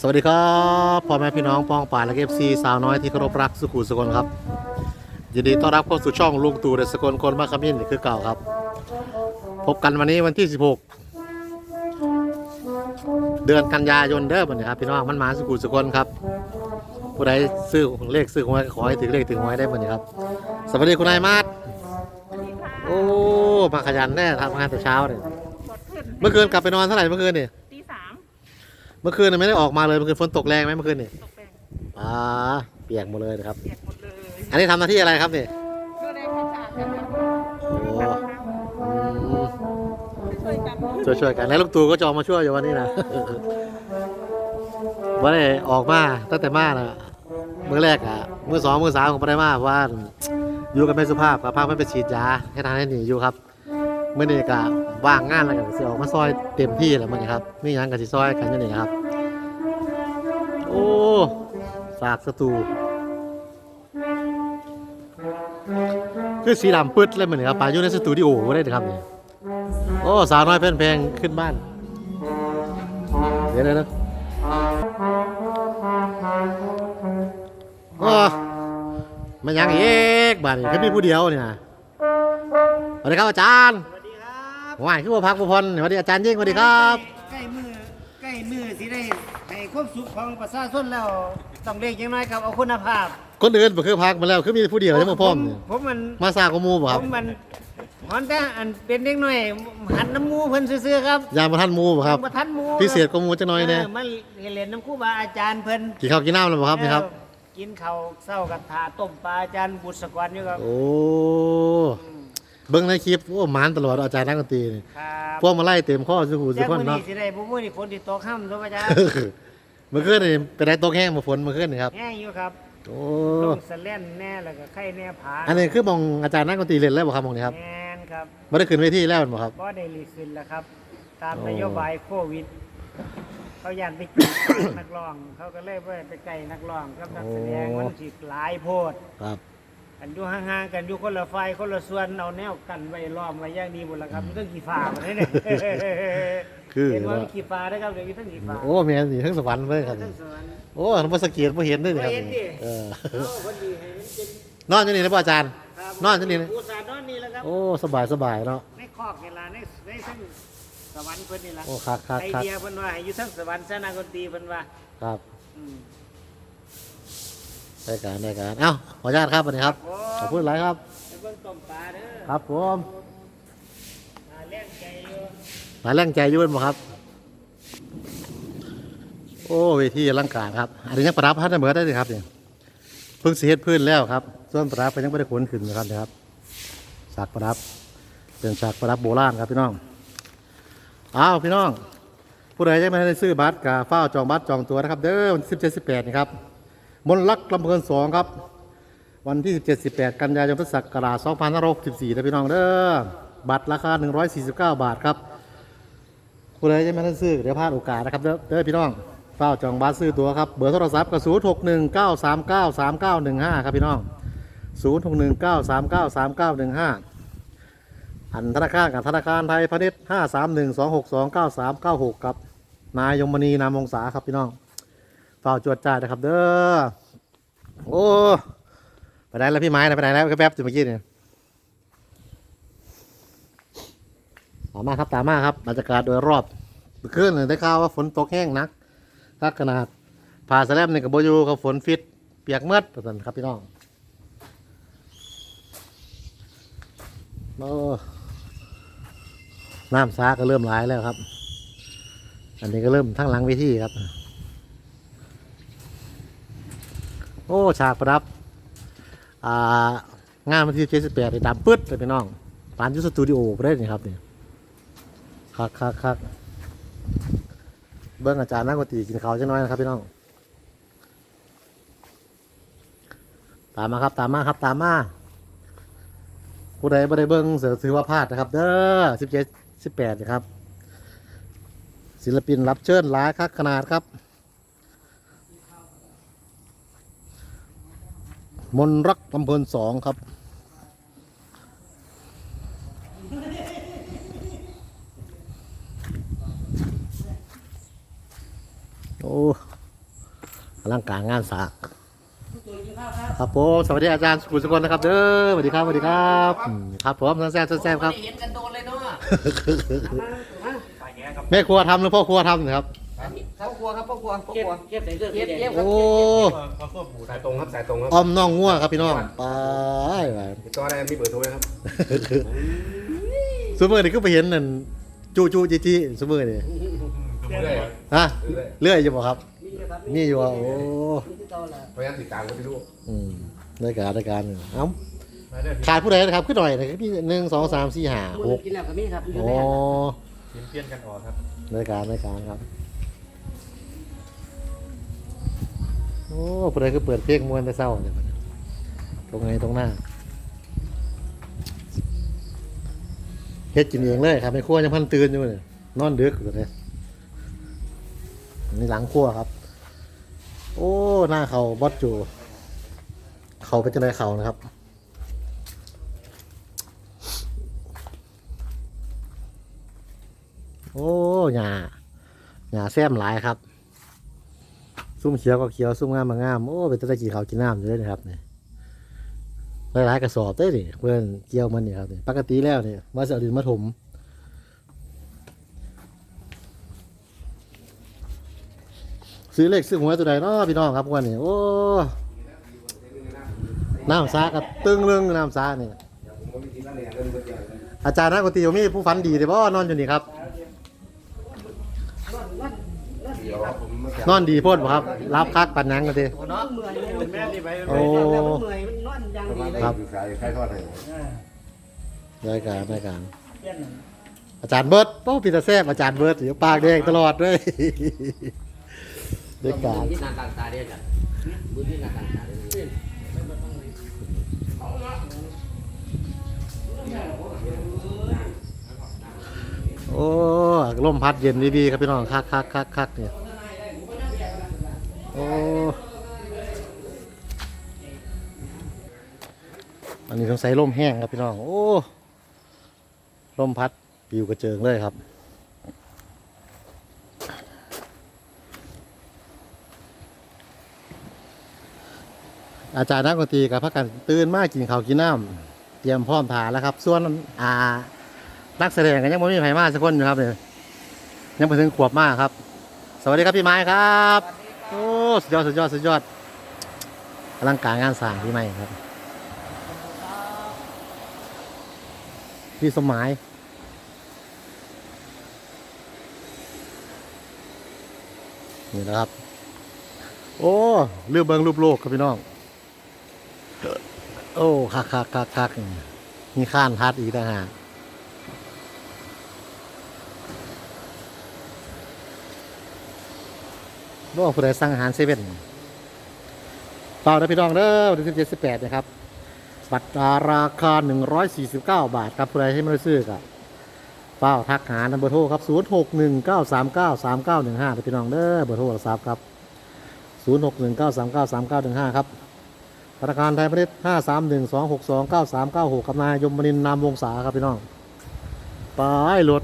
สวัสดีครับพ่อแม่พี่น้องปองป่าและเอฟซีสาวน้อยที่เคารพรักสุขุมสกลครับยินดีต้อนรับเข้าสู่ช่องลุงตู่เดอะสกลคนมาขมิ้นคือเก่าครับ พบกันวันนี้วันที่ 16 เดือนกันยายนเด้อบัดนี้ครับพี่น้องมันหมาสุขุมสกลครับผู้ใดซื้อเลขซื้อหวยขอให้ถึงเลขถึงหวยได้บัดนี้ครับ สวัสดีคุณนายมาศโอ้มาขยันแน่ทำงานแต่เช้าเนี่ยกดขึ้นเมื่อคืนกลับไปนอนเท่าไหร่เมื่อคืนนี่ตีสาม เมื่อคืนน่ะไม่ได้ออกมาเลยเมื่อคืนฝนตกแรงไหมเมื่อคืนนี่ตกแปลงอ่าเปียกหมดเลยนะครับ เปียกหมดเลยอันนี้ทำหน้าที่อะไรครับนี่ดูแลความสะอาดกันนะโอ้อืมช่วยกันช่วยช่วยกันแล้วลูกตู่ก็จองมาช่วยอยู่วันนี้นะ วันนี้ออกมาตั้งแต่มานะมือแรกอะมือสองมือสามของปได้มาเพราะว่าอยู่กันไม่สุภาพกับพาไม่ไปฉีดยาให้ทางให้หนีอยู่ครับเมื่อนี้ก็ว่างงานแล้วกันสิออกมาซอยเต็มที่แล้วมันครับมีหยังกับสิซอยกันอยู่นี่ครับ โอ้สากสตูคือสีดำปึ๊ดเลยเหมือนครับป่าอยู่ในสตูดิโอก็ได้นะครับนี่โอ้สาวน้อยเพ่นเพงขึ้นบ้านเดี๋ยวเดี๋ยวเดี๋ยวโอ้มันยังอีกบ้านนี้แค่มีผู้เดียวนี่นะสวัสดีครับอาจารย์ วัสดีครับว่ายคือว่าพักผู้พรสวัสดีอาจารย์ยิ่งสวัสดีครับใกล้มือใกล้มือสิได้ให้ความสุขของประชาชนแล้วต้องเรียกยังไงครับเอาคุณภาพ คนอื่นบ่คือพักมาแล้วคือมีผู้เดียวยังมาพร้อมผนี่ผมมันมาซากบหมูบ่คผรับมมันหอนแต่อันเป็นเด็กน้อยหันน้ำมูเพิ่นซื่อๆครับยามมาท่านหมูบ่ครับบ่ทันหมูพิเศษกว่าหมูจังหน่อยแน่เมันเรียนน้ำครูบาอาจารย์เพิ่นกินข้าวกินน้ำแล้วบ่ครับนี่ครับ เออกินข้าวเช้ากับถาต้มปลาอาจารย์บุตรสกวันอยู่ครับ โอ้ เบิ่งในคลิปโอ้หมานตลอดอาจารย์นักดนตรีนี่ครับพวกมาไล่เต็มข้อสุขุสุแจ้งขคนมื้อเนาะนี้สิได้บ่มื้อนี้ฝนสิตกค่ำตัวอาจารย์เมื่อคืนนี่เป็นไรตกแห้งมาฝนเมื่อคืนนี่ครับ แห้งอยู่ครับโอ้ ลงสะเล่นแน่แล้วก็ไข่แน่ผาอันนี้คือมองอาจารย์นักดนตรีเล่นแล้วบ่ครับมองนี้ครับแม่นครับไม่ได้ขึ้นเวทีแล้วบ่ครับก็ได้รีขึ้นแล้วครับ ตามโอ้ นโยบายโควิด เขายันไปกิน นักร้อง เขาก็เลยบ่ไปไกลนักร้องครับนักแสดงมันสิหลายโพด ครับ อันอยู่ห่างๆกันอยู่คนละไฟคนละส่วนเอาแนวกันไว้ล้อมไว้อย่างดีหมดแล้วครับมีตั้งกี่ฟ้าหมดเลยเนี่ยคือเห็นว่ามีกี่ฟ้าได้อครับเดี๋ยวมีตั้งกี่ฟ้าโอ้แม่นสิทั้งสวรรค์เลยครับทั้งสวรรค์โอ้บ่สังเกตบ่เห็นเลยนี่ครับบ่เห็นดิเออเอาคนดีให้มันเป็นนอนอยู่นี่นะป่ะอาจารย์ ครับนอนอยู่นี่นะ อุตส่าห์นอนนี่แหล้วครับโอ้สบายสบายเนาะในคอกนี่ล่ะในในทั้งสวรรค์เพิ่นนี่ล่ะโอ้คักคักไอคักเดียเพิ่นว่าให้อยู่ทั้งสวรรค์ชนะดนตรีเพิ่นว่าครับ อืม ได้การได้การเอ้าขออนุญาตครับวันนี้ครับ ขอบคุณหลายครับเบิ่งต้มปลาเด้อครับผมหาแรงใจอยู่หาแรงใจอยุ่นบ่ครับ โอ้เวทีอลังการครับ อันนี้ยังประดับพัดเหมือนได้เลยครับเนี่ยเพิ่งเสียพื้นแล้วครับ ส่วนประดับก็ยังไม่ได้ขนขึ้นนะครับนะครับฉากประดับเป็นฉากประดับโบราณครับพี่น้องอ้าวพี่น้องผู้ใดยังไม่ได้ซื้อบัตรกับเฝ้าจองบัตรจองตัวนะครับ เด้อวันที่17 18นี่ครับ มนต์รักลำเพลินสองครับ วันที่ 17 18 กันยายนพุทธศักราช2564นะพี่น้องเด้อบัตรราคา 149 บาทครับผู้ใดยังไม่ได้ซื้อเดี๋ยวพลาดโอกาสนะครับเด้อเด้อพี่น้องเฝ้าจองบัตรซื้อตัวครับเบอร์โทรศัพท์ก็0 6 1 9 3 9 3 9 1 5ครับพี่น้อง0 6 1 9 3 9 3 9 1 5อันธนาคารกับธนาคารไทยพาณิชย์5 3 1 2 6 2 9 3 9 6ครับนายยมณีนามวงศาครับพี่น้อง เฝ้าจวดจ่านะครับ เด้อโอ้ไปไหนแล้วพี่ไม้นะไปไหนแล้วแป๊บๆสิเมื่อกี้เนี่ยตามมาครับตามมาครับบรรยากาศโดยรอบเมื่อคืนเนี่ยได้ข่าวว่าฝนตกแห้งหนักทักขนาดผ่าสแลมนี่ยกับโบยูกับฝนฟิตเปียกเมือดประสันครับพี่น้องโอ้น้ำซาก็เริ่มไหลแล้วครับ อันนี้ก็เริ่มทั้งหลังเวทีครับ โอ้ฉากประดับอ่างานวันที่เจ็ดสิบแปดดำปึ๊ดเลยพี่น้องปานยูสตูดิโอไปได้นี่ครับนี่คักคักคักเบิ้งอาจารย์นักดนตรีกินข้าวจังน้อยนะครับพี่น้อง ตามมาครับตามมาครับตามมาผู้ใดบ่ได้เบิ้งเสือถือว่าพลาดนะครับ เด้อสิบเจ็ดสิบแปดนะครับ ศิลปินรับเชิญหลายคักขนาดครับ มนรักลำเพลินสองครับ โอ้ลังการงานสร้างครับผมสวัสดีอาจารย์สุขุมสกลนะครับเด้อสวัสดีครับสวัสดีครับอืมครับผมแซ่บแซ่บครับไม่ได้เห็นกันโดนเลยเนาะ แม่ครัวทำหรือพ่อครัวทำนะครับ พ่อครัวครับพ่อครัวพ่อครัวเก็บใส่เสื้อเก็บเก็บโอ้สายตรงครับสายตรงครับออมน้องงัวครับพี่น้องไปไปติดต่อได้มีเบอร์โทรไหมครับซูเปอร์นี่ก็ไปเห็นนั่นจูจูจีจีซูเปอร์นี่เรื่อยฮะเลื่อยอยู่บ่ครับมีอยู่ครับมีอยู่อะโอ้มีต่อละพยายามติดตามก็ไม่รู้อืมได้การได้การเอ้าขาดผู้ใดนะครับขึ้นหน่อยนะครับพี่หนึ่งสองสามสี่ห้าหหกกกินแล้วก็มีครับอยู่โอ้แม่เปลี่ยนกันออกครับได้การได้การครับ โอ้ผู้ใดคือเปิดเพลงมวนแต่เศร้าเนี่ยบัดนี้ตรงไหนตรงหน้าเฮ็ดกินเองเลยครับในครัวยังพันตื่นอยู่เนี่ยนอนดึกอยู่เลยนี่หลังครัวครับ โอ้หน้าเขาบอสจูเขาเป็นจังไรเขานะครับโอ้หญ้าหญ้าแซมหลายครับ ซุ่มเขียวก็เขียวซุ่มงามมางามโอ้เป็นตะกี้เขาวกินน้ำอยู่เลยนะครับเนี่ยหลายๆกระสอบเต้ดิเพื่อนเกี่ยวมันนี่ครับนี่ปกติแล้วเนี่ยมาจะเอดินมาถมซื้อเลขซื้อหวยตัวใดเนาะพี่น้องครับวันนี้โอ้น้ำซากับตึงเรื่องน้ำซาเนี่ยอาจารย์นักดนตรีมีผู้ฝันดีเด้บ่นอนอยู่นี่ครับ นอนดีโพดบ่ครับรับคักปันนังกันทีตัวเนาะเมื่อยเลยแม่นี่ไปโอ้ แล้วมันเมื่อยมันนอนอย่างประมาดีณเลยครับ ขายขายทอดให้รายการรายการเปี้ยนอาจารย์เบิร์ดโป้ปีตาแซบอาจารย์เบิร์ดเดี๋ยวปากแดงตลอดด้วยรายการที่นานต่างตาเดียวกันบุญที่นานต่างตาเดียวกันโอ้ลมพัดเย็นดีๆครับพี่น้องคักคักคักคักเนี่ย อันนี้ต้องใส่ลมแห้งครับพี่น้อง โอ้ลมพัดปิวกระเจิงเลยครับ อาจารย์นักดนตรีกับพักกันตื่นมากกินข้าวกินน้ำเตรียมพร้อมทานแล้วครับ ส่วนอ่านักแสดงกันยังไม่มีใครมาสักคนอยู่ครับเนี่ยยังไปถึงขวบมากครับ สวัสดีครับพี่ไม้ครับ โอ้สุดยอดสุดยอดสุดยอดอลังการงานสร้างพี่ไม้ครับ พี่สมหมายนี่นะครับ โอ้เรื่องเบิงรูปโลกครับพี่น้อง โอ้คักคักคักคักมีข้านพัดอีกต่างหากบ่ผู้ใดสั่งอาหารเซเว่นเปล่านะพี่น้องเด้อวันที่สิบเจ็ดสิบแปดนะครับ บัตรราคาหนึ่งร้อยสี่สิบเก้าบาท ครับผู้ใดที่ไม่ได้ซื้อกับเปล่าทักหานัมเบอร์โทรครับศูนย์หกหนึ่งเก้าสามเก้าสามเก้าหนึ่งห้าพี่น้องเด้อเบอร์โทรศัพท์ครับศูนย์หกหนึ่งเก้าสามเก้าสามเก้าหนึ่งห้าครับธนาคารไทยประเทศห้าสามหนึ่งสองหกสองเก้าสามเก้าหกกับนายยมนินนามวงศาครับพี่น้องไปรถ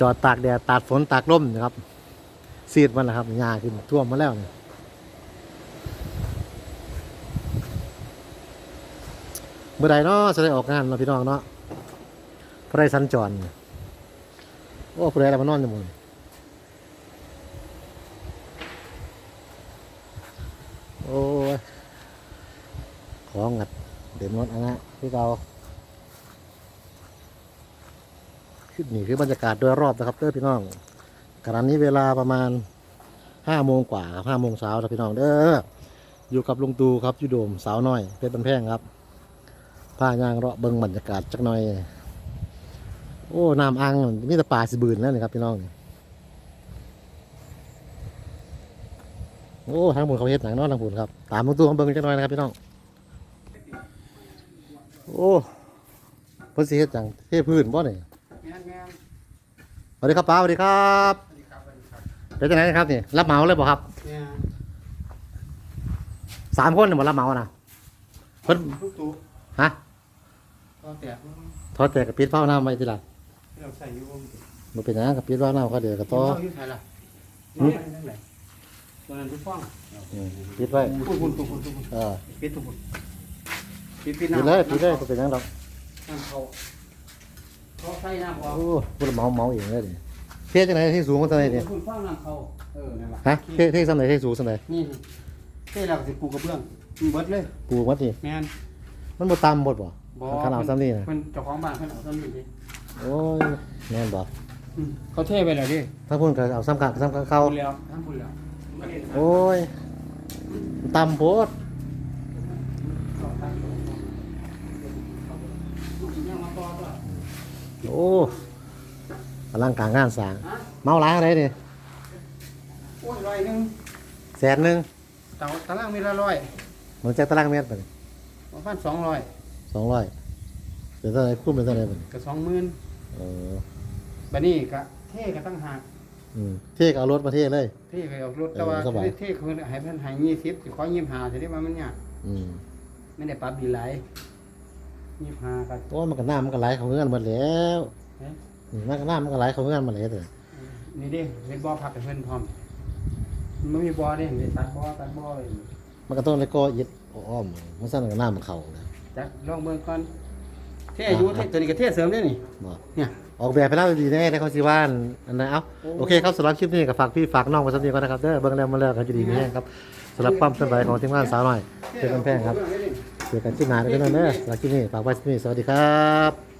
จอดตากแดดตากฝนตากลมนะครับซีดมันนะครับหญ้าขึ้นท่วมมาแล้วเนี่ย มื่อใดเนาะจะได้ออกงานเราพี่น้องเนาะผู้ใดสัญจรโอ้ผู้ใดเรามานอนอยู่มโอ้ยของงัดเด่นหมดอันนะพี่เราขึ้นนี่คือบรรยากาศโดยรอบนะครับเด้อพี่น้องขณะนี้เวลาประมาณห้าโมงกว่าห้าโมงเช้าครับพี่น้องเด้ออยู่กับลุงตูครับยูโดมสาวน้อยเพชรบันแพงครับ ผ้ายางเลาะเบิงบรรยากาศจักหน่อย โอ้น้ำอ่างมีแต่ปลาสิบืนแล้วนี่ครับพี่น้องนี่โอ้ทางบุญเขาเฮ็ดหนังเนอนทางบุญครับ ตามลุงตูเขาเบิงจักหน่อยนะครับพี่น้อง โอ้เพิ่นสิเฮ็ดจังเทพื้นบ่เนี่ยสวัสดีครับป้าสวัสดีครับเป็นจังไงครับนี่รับเหมาเลยบ่ครับสามคนเนี่ยบ่รับเหมานะเพิ่นทุกตู้ฮะ ก็แตกทอดแต่กับปิดเฝ้าน้ำไว้ทีหลังเราใส่อยู่วงบ่เป็นหยังกับปิดเฝ้าน้ำก็เดี๋ยวก็ต่ออยู่ไทยล่ะหืมนั่นแหละตัวนั้นทุกฟ้องอืมปิดไว้ทุกคนทุกคนทุกคนเออปิดทุกคนปิดปิดปิดน้ำเลยปิดเลยบ่เป็นหยังดอกน้ำเขาเขาใส่น้ำออกโอ้พูดเมาเมาเองเลยดิเทจังไหนที่สูงกว่าจังไหนเนี่ยคุณฟ้องน้ำเขาเออนั่นแหละฮะเทเทจังไหนเทสูงจังไหนนี่เท่เราก็สิปูกระเบื้องมันเบิดเลยปลูกวัดนี่แม่นมันบ่ต่ำหมดบ่ บ่ขนาดซ้ำนี่นะเพิ่นเจ้าของบ้านเพิ่นเอาซ้ำนี่ดิโอ้ยแม่นบ่อืมเขาเทไปแล้วดิถ้าพูดก็เอาซ้ำกันซ้ำกันเข้าพูดแล้วทั้งพูดแล้วโอ้ยต่ำโพดโอ้อลังการงานสร้างเมาหลายอะไรนี่โอ้ยร้อยหนึงแสนหนึงเตาตารางเมตรละร้อยมันจะตารางเมตรไปประมาณสองร้อย สองร้อยเป็นเท่าไหรคุ้มเป็นเท่าไหรบัดนี้กับสองหมื่นเออบัดนี้ก็เท่ก็ตั้งหากอืมเที่เอารถมาเที่เลย เท่ก็เอารถแต่ว่าเออสบาย เท่คือให้เพิ่นให้ยี่สิบสิขอยี่สิบห้าจะได้ว่ามันยากอืมไม่ได้ปรับดีหลายยี่สิบห้าก็โอ้มันก็น้ำมันก็ไหลเขาเงื่อนหมดแล้วเอ๊ะอืมมันก็น้ำมันก็ไหลเขาเงื่อนหมดแล้วเถอะนี่เด้เฮ็ดบ่อพักให้เพิ่นพร้อมมันมีบ่อเด้เฮ็ดตัดบ่อตัดบ่อไว้มันก็ต้องเลยก็ยึดอ้อมมันสั่นก็น้ำมันเข่าเลย จักลองเบิ่งก่อนเท่อยู่เท่ตัวนี้ก็เท่เสริมเด้นี่บอกเนี่ย ออกแบบไปแล้วดีแน่ในเขาสิว่านอันนั้นเอ้าโอ้โอเคครับสำหรับคลิปนี้ก็ฝากพี่ฝากน้องไว้สักนิดก่อนนะครับเด้อเบิ่งแล้วมาเลิกกันจะดีมีแห้งครับสำหรับความสบายของทีมงานสาวหน่อยเพื่อนแพงครับเจอกันที่หน้าเด้อเด้อสำหรับคลิปนี้ฝากไว้สักนิดสวัสดีครับ